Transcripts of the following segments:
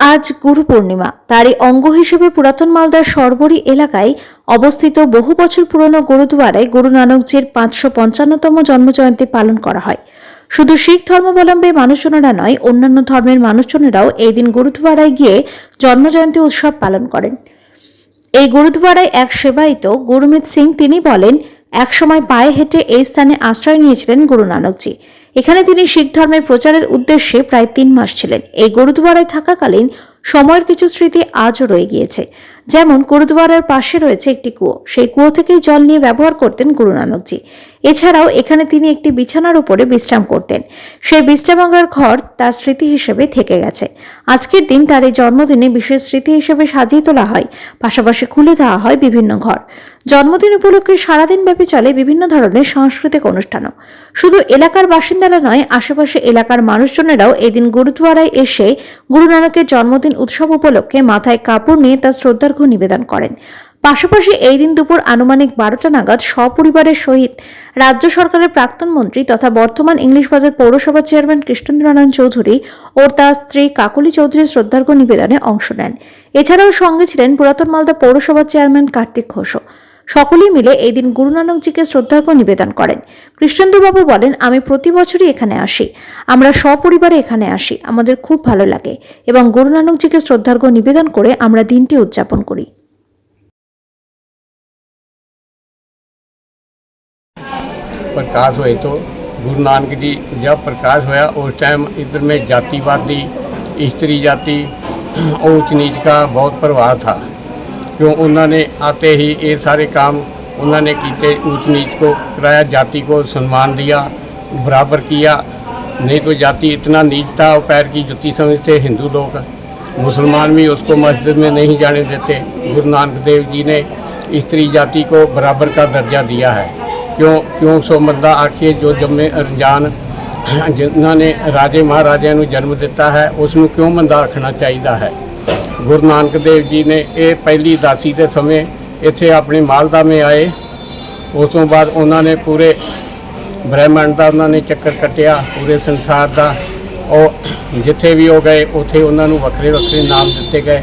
আজ গুরু পূর্ণিমা। তারই অঙ্গ হিসেবে পুরাতন মালদার সরবরি এলাকায় অবস্থিত বহু বছর পুরনো গুরুদুয়ারায় গুরু নানকজির পাঁচশো পঞ্চান্নতম জন্মজয়ন্তী পালন করা হয়। শুধু শিখ ধর্মাবলম্বী মানুষজনেরা নয়, অন্যান্য ধর্মের মানুষজনেরাও এই দিন গুরুদুয়ারায় গিয়ে জন্মজয়ন্তী উৎসব পালন করেন। এই গুরুদুয়ারায় এক সেবায়িত গুরুমিত সিং তিনি বলেন, একসময় পায়ে হেঁটে এই স্থানে আশ্রয় নিয়েছিলেন গুরু নানকজি। এখানে তিনি শিখ ধর্মের প্রচারের উদ্দেশ্যে প্রায় তিন মাস ছিলেন। এই গুরুদুয়ারায় থাকাকালীন সময়ের কিছু স্মৃতি আজও রয়ে গিয়েছে। যেমন গুরুদুয়ারার পাশে রয়েছে একটি কুয়ো। সেই কুয়ো থেকেই জল নিয়ে ব্যবহার করতেন গুরু নানকজি। এছাড়াও এখানে তিনি একটি বিছানার উপরে বিশ্রাম করতেন। সেই বিশ্রামাগার ঘর তার স্মৃতি হিসেবে থেকে গেছে। আজকের দিন তার এই জন্মদিনে বিশেষ স্মৃতি হিসেবে সাজিয়ে তোলা হয়। পাশাপাশি খুলে দেওয়া হয় বিভিন্ন ঘর। জন্মদিন উপলক্ষে সারাদিন ব্যাপী চলে বিভিন্ন ধরনের সাংস্কৃতিক অনুষ্ঠানও। শুধু এলাকার বাসিন্দারা নয়, আশেপাশে এলাকার মানুষজনেরাও এদিন গুরুদুয়ারায় এসে গুরু নানকের জন্মদিন উৎসব উপলক্ষে মাথায় কাপড় নিয়ে তার শ্রদ্ধার্ঘ্য নিবেদন করেন। পাশাপাশি এই দিন দুপুর আনুমানিক বারোটা নাগাদ সপরিবারের সহিত রাজ্য সরকারের প্রাক্তন মন্ত্রী তথা বর্তমান ইংলিশ বাজার পৌরসভা চেয়ারম্যান কৃষ্ণেন্দ্রনারায়ণ চৌধুরী ও তার স্ত্রী কাকলি চৌধুরীর শ্রদ্ধার্ঘ্য নিবেদনে অংশ নেন। এছাড়াও সঙ্গে ছিলেন পুরাতন মালদা পৌরসভা চেয়ারম্যান কার্তিক ঘোষও। সকলেই মিলে এই দিন গুরু নানকজিকে শ্রদ্ধার্ঘ্য নিবেদন করেন। কৃষ্ণেন্দুবাবু বলেন, আমি প্রতি বছরই এখানে আসি। আমরা সপরিবারে এখানে আসি। আমাদের খুব ভালো লাগে এবং গুরু নানকজিকে শ্রদ্ধার্ঘ্য নিবেদন করে আমরা দিনটি উদযাপন করি। প্রকাশ হয়ে তো गुरु नानक जी जब प्रकाश होया उस टाइम इधर में जातिवादी स्त्री जाति ऊंच नीच का बहुत प्रभाव था क्यों उन्होंने आते ही ये सारे काम उन्होंने किए ऊंच नीच को कराया जाति को सम्मान दिया बराबर किया नहीं तो जाति इतना नीच था और पैर की जुत्ती समझते हिंदू लोग मुसलमान भी उसको मस्जिद में नहीं जाने देते गुरु नानक देव जी ने स्त्री जाति को बराबर का दर्जा दिया है क्यों क्यों सो बंदा आखिए जो जम्मे अनजान ਜਿਨ੍ਹਾਂ ਨੇ ਰਾਜੇ ਮਹਾਰਾਜਿਆਂ ਨੂੰ ਜਨਮ ਦਿੱਤਾ ਹੈ ਉਸ ਨੂੰ ਕਿਉਂ ਮੰਦਾ ਆਖਣਾ ਚਾਹੀਦਾ ਹੈ ਗੁਰੂ ਨਾਨਕ ਦੇਵ ਜੀ ਨੇ ਇਹ ਪਹਿਲੀ ਦਾਸੀ ਦੇ ਸਮੇਂ ਇੱਥੇ ਆਪਣੇ ਮਾਲਦਾ ਮੇ ਆਏ। ਉਸ ਤੋਂ ਬਾਅਦ ਉਹਨਾਂ ਨੇ ਪੂਰੇ ਬ੍ਰਹਿਮੰਡ ਦਾ ਉਹਨਾਂ ਨੇ ਚੱਕਰ ਕੱਟਿਆ, ਪੂਰੇ ਸੰਸਾਰ ਦਾ। ਉਹ ਜਿੱਥੇ ਵੀ ਉਹ ਗਏ, ਉੱਥੇ ਉਹਨਾਂ ਨੂੰ ਵੱਖਰੇ ਵੱਖਰੇ ਨਾਮ ਦਿੱਤੇ ਗਏ।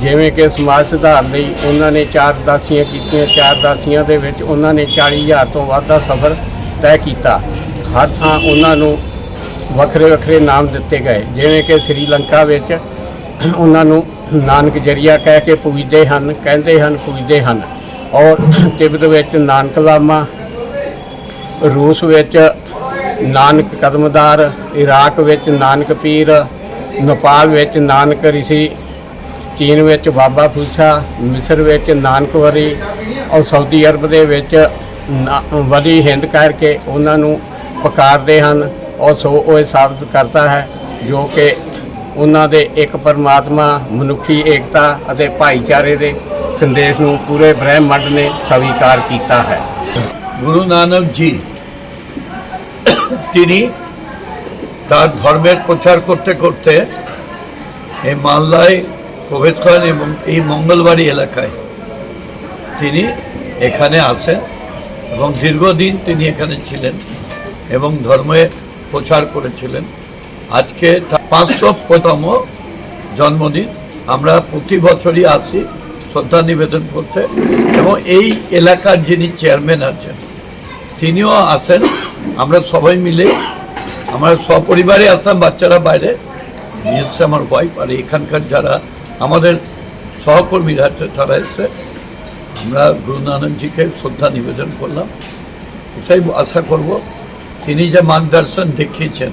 ਜਿਵੇਂ ਕਿ ਸਮਾਜ ਸੁਧਾਰ ਲਈ ਉਹਨਾਂ ਨੇ ਚਾਰ ਦਾਸੀਆਂ ਕੀਤੀਆਂ। ਚਾਰ ਦਾਸੀਆਂ ਦੇ ਵਿੱਚ ਉਹਨਾਂ ਨੇ 40000 ਤੋਂ ਵੱਧ ਦਾ ਸਫ਼ਰ ਤੈਅ ਕੀਤਾ। ਹਰ ਥਾਂ ਉਹਨਾਂ ਨੂੰ ਵੱਖਰੇ ਵੱਖਰੇ ਨਾਮ ਦਿੱਤੇ ਗਏ। ਜਿਵੇਂ ਕਿ ਸ੍ਰੀਲੰਕਾ ਵਿੱਚ ਉਹਨਾਂ ਨੂੰ ਨਾਨਕ ਜਰੀਆ ਕਹਿ ਕੇ ਪੂਜਦੇ ਹਨ, ਕਹਿੰਦੇ ਹਨ, ਪੂਜਦੇ ਹਨ। ਔਰ ਤਿੱਬਤ ਵਿੱਚ ਨਾਨਕ ਲਾਮਾ, ਰੂਸ ਵਿੱਚ ਨਾਨਕ ਕਦਮਦਾਰ, ਇਰਾਕ ਵਿੱਚ ਨਾਨਕ ਪੀਰ, ਨੇਪਾਲ ਵਿੱਚ ਨਾਨਕ ਰਿਸ਼ੀ, ਚੀਨ ਵਿੱਚ ਬਾਬਾ ਫੂਛਾ, ਮਿਸਰ ਵਿੱਚ ਨਾਨਕ ਵਰੀ ਔਰ ਸਾਊਦੀ ਅਰਬ ਦੇ ਵਿੱਚ ਵਰੀ ਵਲੀ ਹਿੰਦ ਕਰਕੇ ਉਹਨਾਂ ਨੂੰ ਪੁਕਾਰਦੇ ਹਨ। ਔਰ ਸੋ ਉਹ ਇਹ ਸਾਬਤ ਕਰਦਾ ਹੈ ਜੋ ਕਿ ਉਹਨਾਂ ਦੇ ਇੱਕ ਪਰਮਾਤਮਾ ਮਨੁੱਖੀ ਏਕਤਾ ਅਤੇ ਭਾਈਚਾਰੇ ਦੇ ਸੰਦੇਸ਼ ਨੂੰ ਪੂਰੇ ਬ੍ਰਹਿਮੰਡ ਨੇ ਸਵੀਕਾਰ ਕੀਤਾ ਹੈ গুরু নানক জি তিনি তার ধর্মের প্রচার করতে করতে এই মালদায় প্রবেশ করেন এবং এই মঙ্গলবাড়ি এলাকায় তিনি এখানে আসেন এবং দীর্ঘদিন তিনি এখানে ছিলেন এবং ধর্মে প্রচার করেছিলেন আজকে পাঁচশো প্রথম জন্মদিন। আমরা প্রতি বছরই আসি, শ্রদ্ধা নিবেদন করতে। এবং এই এলাকার যিনি চেয়ারম্যান আছেন, তিনিও আসেন। আমরা সবাই মিলে, আমরা সপরিবারে আসতাম বাচ্চারা বাইরে। নিয়ে আমার ওয়াইফ আর এখানকার যারা আমাদের সহকর্মীরা আছে, তারা এসে আমরা গুরু নানকজিকে শ্রদ্ধা নিবেদন করলাম। এটাই আশা করব। তিনি যে মার্গদর্শন দেখিয়েছেন